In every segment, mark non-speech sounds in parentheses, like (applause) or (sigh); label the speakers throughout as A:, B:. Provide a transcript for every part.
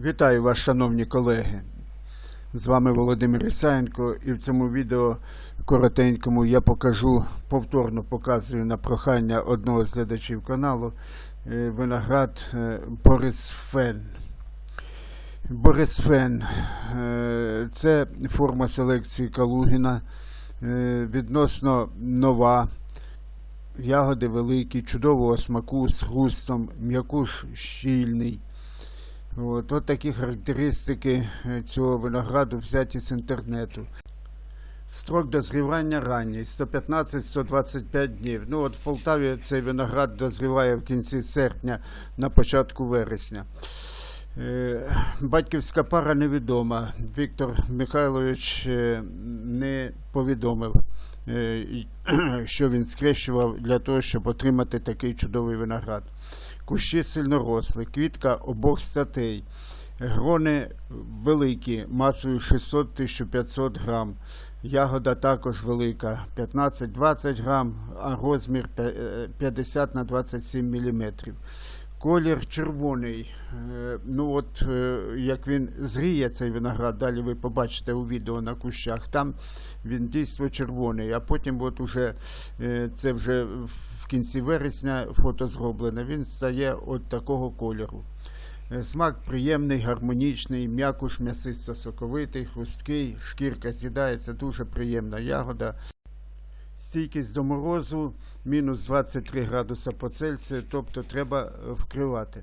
A: Вітаю вас, шановні колеги. З вами Володимир Ісаєнко, і в цьому відео коротенькому я покажу, повторно показую на прохання одного з глядачів каналу е, виноград е, Борис Фен. Борис Фен е, це форма селекції Калугіна, відносно нова. Ягоди великі, чудового смаку з хрустом, м'якуш щільний. От, от такі характеристики е, цього винограду взяті з інтернету. Строк дозрівання ранній 115-125 днів. Ну от в Полтаві цей виноград дозріває в кінці серпня, на початку вересня. Е, Батьківська пара невідома. Віктор Михайлович е, не повідомив, е, (clears throat) що він скрещував для того, щоб отримати такий чудовий виноград. Кущі сильно росли, квітка обох статей. Грони великі, масою 600-1500 грам. Ягода також велика, 15-20 грам, а розмір е, 50 на 27 міліметрів. Колір червоний. Е, Ну от е, як він зріє цей виноград, далі ви побачите у відео на кущах. Там він дійсно червоний, а потім, от уже е, це вже в кінці вересня фото зроблене. Він стає от такого кольору. Смак приємний, гармонічний, м'якуш м'ясисто-соковитий, хрусткий, шкірка з'їдається, дуже приємна ягода. Стійкість до морозу мінус 23 градуса по Цельсію, тобто треба е, вкривати.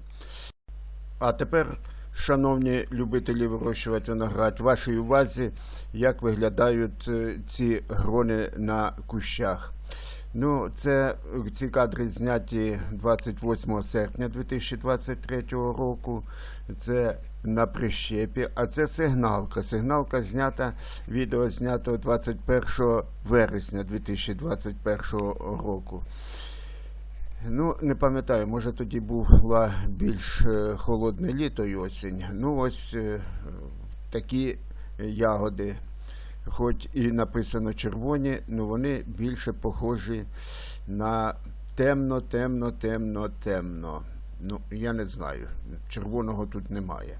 A: А тепер, шановні любителі вирощувати виноград, вашій увазі, як виглядають е, ці грони на кущах. Ну, це е, ці кадри зняті 28 серпня 2023 року. Це на прищепі, а це сигналка. Сигналка знята, відео знято 21 вересня 2021 року. Ну, не пам'ятаю, може тоді було більш е, холодне літо і осінь. Ну, ось е, такі ягоди хоч і написано червоні, але вони більше похожі на темно, темно, темно, темно. Ну, я не знаю. Червоного тут немає.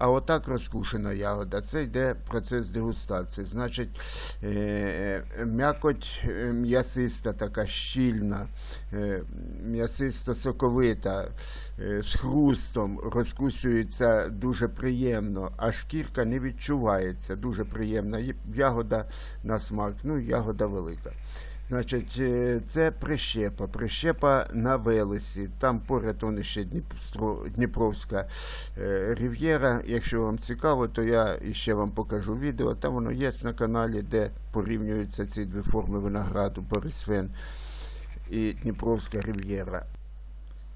A: А отак розкушена ягода. Це йде процес дегустації. Значить, е, м'якоть е, м'ясиста, така щільна, е, м'ясисто-соковита, е, з хрустом, розкусується дуже приємно, а шкірка не відчувається. Дуже приємна. Ягода на смак, ну, ягода велика. Значить, е, це прищепа. Прищепа на Велесі. Там поряд вони ще Дніпро, Дніпровська е, Рів'єра. Якщо вам цікаво, то я ще вам покажу відео. Там воно є на каналі, де порівнюються ці дві форми винограду Борисвен і Дніпровська Рів'єра.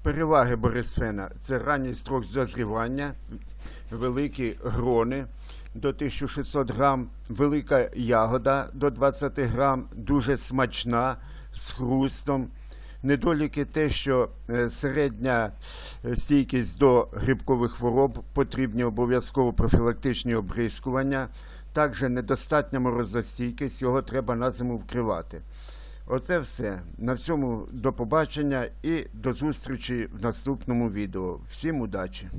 A: Переваги Борисфена це ранній строк дозрівання, великі грони до 1600 грам, велика ягода до 20 грам, дуже смачна, з хрустом. Недоліки те, що е, середня е, стійкість до грибкових хвороб, потрібні обов'язково профілактичні обрискування. Також недостатня морозостійкість, його треба на зиму вкривати. Оце все. На всьому до побачення і до зустрічі в наступному відео. Всім удачі!